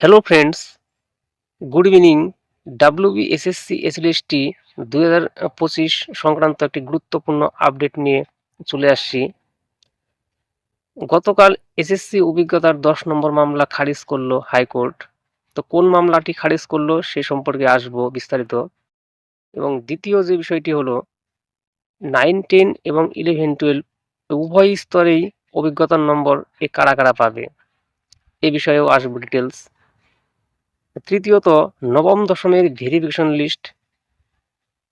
Hello friends good evening WB SSC SLST দুই হাজার পঁচিশ সংক্রান্ত একটি গুরুত্বপূর্ণ আপডেট নিয়ে চলে আসছি। গতকাল এসএসসি অভিজ্ঞতার দশ নম্বর মামলা খারিজ করল হাইকোর্ট। তো কোন মামলাটি খারিজ করল সে সম্পর্কে আসব বিস্তারিত। এবং দ্বিতীয় যে বিষয়টি হলো নাইন টেন এবং ইলেভেন টুয়েলভ উভয় স্তরেই অভিজ্ঞতার নম্বর এ কারা কারা পাবে, এ বিষয়েও আসব ডিটেলস তৃতীয়ত, নবম দশমের ভেরিফিকেশন লিস্ট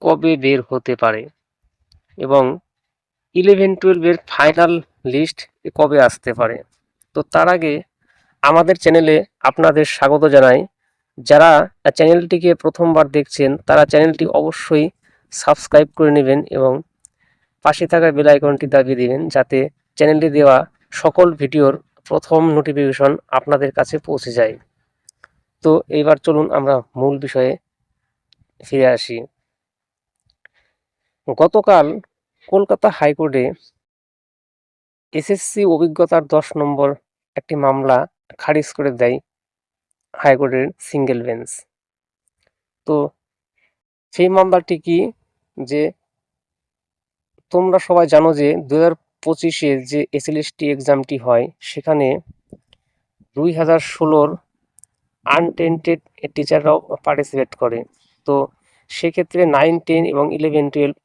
কবে বের হতে পারে? এবং ইলেভেন টুয়েলভের ফাইনাল লিস্ট কবে আসতে পারে? তো তার আগে আমাদের চ্যানেলে আপনাদের স্বাগত জানাই। যারা চ্যানেলটিকে প্রথমবার দেখছেন, তারা চ্যানেলটি অবশ্যই সাবস্ক্রাইব করে নেবেন এবং পাশে থাকা বেল আইকনটি দাবিয়ে দিবেন, যাতে চ্যানেলটি দেওয়া সকল ভিডিওর প্রথম নোটিফিকেশন আপনাদের কাছে পৌঁছে যায়। তো এইবার চলুন আমরা মূল বিষয়ে ফিরে আসি। গতকাল কলকাতা হাইকোর্টে এসএসসি অভিজ্ঞতার দশ নম্বর একটি মামলা খারিজ করে দেয় হাইকোর্টের সিঙ্গেল বেঞ্চ। তো সেই মামলাটি কি যে তোমরা সবাই জানো যে দু হাজার পঁচিশে যে এসএলএসটি এক্সামটি হয়, সেখানে দুই হাজার ষোলোর আনটেন্টেড টিচাররাও পার্টিসিপেট করে। তো সেক্ষেত্রে নাইন টেন এবং ইলেভেন টুয়েলভ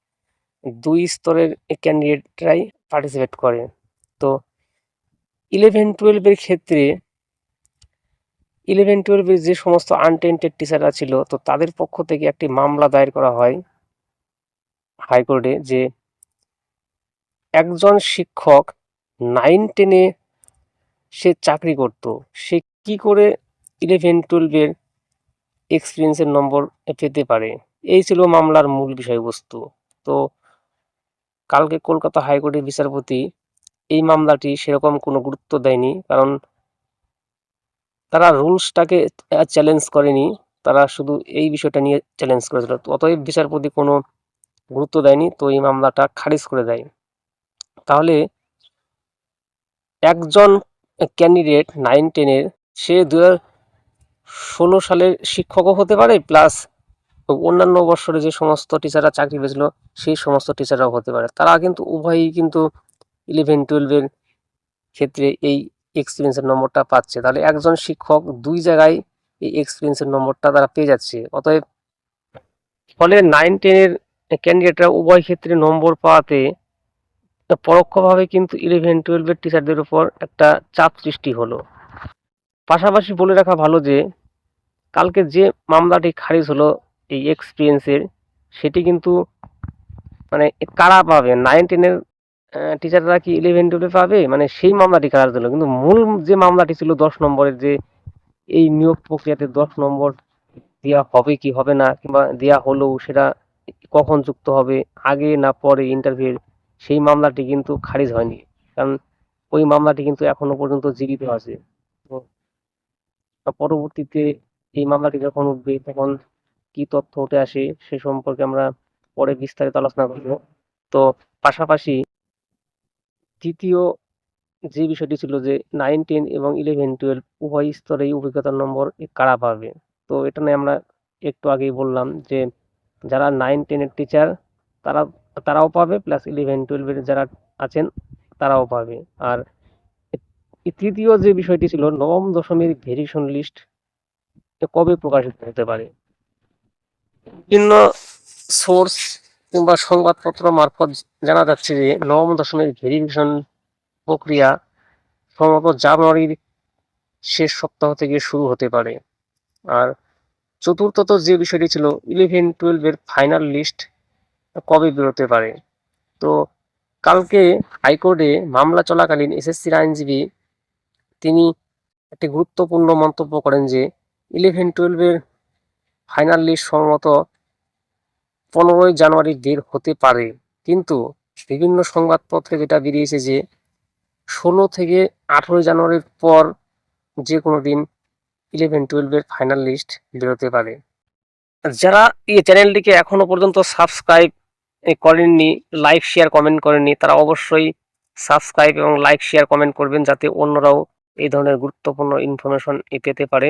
দুই স্তরের ক্যান্ডিডেটরাই পার্টিসিপেট করে। তো ইলেভেন টুয়েলভের ক্ষেত্রে ইলেভেন টুয়েলভের যে সমস্ত আনটেন্টেড টিচাররা ছিল, তো তাদের পক্ষ থেকে একটি মামলা দায়ের করা হয় হাইকোর্টে যে একজন শিক্ষক নাইন টেনে সে চাকরি করত। সে কি করে ইলেভেন টুয়েলভের এক্সপিরিয়েন্সের নম্বর পেতে পারে। এই ছিল মামলার মূল বিষয়বস্তু। তো কালকে কলকাতা হাইকোর্টের বিচারপতি এই মামলাটি সেরকম কোনো গুরুত্ব দেয়নি, কারণ তারা রুলসটাকে চ্যালেঞ্জ করেনি, তারা শুধু এই বিষয়টা নিয়ে চ্যালেঞ্জ করেছিল। অতএব বিচারপতি কোনো গুরুত্ব দেয়নি, তো এই মামলাটা খারিজ করে দেয়। তাহলে একজন ক্যান্ডিডেট নাইন টেনের সে দু ষোলো সালের শিক্ষকও হতে পারে প্লাস অন্যান্য বছরে যে সমস্ত টিচাররা চাকরি পেয়েছিল, সেই সমস্ত টিচাররাও হতে পারে। তারা কিন্তু উভয়ই কিন্তু ইলেভেন টুয়েলভের ক্ষেত্রে এই এক্সপিরিয়েন্সের নম্বরটা পাচ্ছে। তাহলে একজন শিক্ষক দুই জায়গায় এই এক্সপিরিয়েন্সের নম্বরটা তারা পেয়ে যাচ্ছে। অতএব ফলে নাইন টেনের ক্যান্ডিডেটরা উভয় ক্ষেত্রে নম্বর পাওয়াতে পরোক্ষভাবে কিন্তু ইলেভেন টুয়েলভের টিচারদের উপর একটা চাপ সৃষ্টি হলো। পাশাপাশি বলে রাখা ভালো যে কালকে যে মামলাটি খারিজ হলো এই এক্সপিরিয়েন্সের সেটি কিন্তু মানে কারা পাবে? নাইন টেনের টিচাররা কি ইলেভেন টুয়েলভে পাবে? মানে সেই মামলাটি খারিজ হলো কিন্তু মূল যে মামলাটি ছিল দশ নম্বরের যে এই নিয়োগ প্রক্রিয়াতে দশ নম্বর দেওয়া হবে কি হবে না কিংবা দেওয়া হলেও সেটা কখন যুক্ত হবে, আগে না পরে ইন্টারভিউ সেই মামলাটি কিন্তু খারিজ হয়নি। কারণ ওই মামলাটি কিন্তু এখনও পর্যন্ত জীবিত আছে। পরবর্তীতে এই মামলাটি যখন উঠবে, তখন কি তথ্য উঠে আসে সে সম্পর্কে আমরা পরে বিস্তারিত আলোচনা করব। তো পাশাপাশি তৃতীয় যে বিষয়টি ছিল যে নাইন, টেন এবং ইলেভেন, টুয়েলভ উভয় স্তরেই অভিজ্ঞতার নম্বর কারা পাবে? তো এটা নিয়ে আমরা একটু আগেই বললাম যে যারা নাইন, টেনের টিচার, তারা, তারাও পাবে, প্লাস ইলেভেন, টুয়েলভের যারা আছেন, তারাও পাবে। আর তৃতীয় যে বিষয়টি ছিল, নবম দশমের ভেরিয়েশন লিস্ট কবে প্রকাশিত হতে পারে? বিভিন্ন সোর্স কিংবা সংবাদপত্র মারফত জানা যাচ্ছে যে নবম দশমের ভেরিফিকেশন প্রক্রিয়া সম্ভবত জানুয়ারির শেষ সপ্তাহ থেকে শুরু হতে পারে। আর চতুর্থত যে বিষয়টি ছিল ইলেভেন টুয়েলভের ফাইনাল লিস্ট কবে বেরোতে পারে? তো কালকে হাইকোর্টে মামলা চলাকালীন এসএসসির আইনজীবী তিনি একটি গুরুত্বপূর্ণ মন্তব্য করেন যে ইলেভেন টুয়েলভের ফাইনাল লিস্ট সম্ভবত পনেরোই জানুয়ারি বের হতে পারে। কিন্তু বিভিন্ন সংবাদপত্রে যেটা বেরিয়েছে যে ষোলো থেকে আঠেরোই জানুয়ারির পর যে কোনো দিন ইলেভেন টুয়েলভের ফাইনাল লিস্ট বেরোতে পারে। যারা এই চ্যানেলটিকে এখনও পর্যন্ত সাবস্ক্রাইব করেননি লাইক শেয়ার কমেন্ট করেননি, তারা অবশ্যই সাবস্ক্রাইব এবং লাইক শেয়ার কমেন্ট করবেন যাতে অন্যরাও এই ধরনের গুরুত্বপূর্ণ ইনফরমেশন পেতে পারে।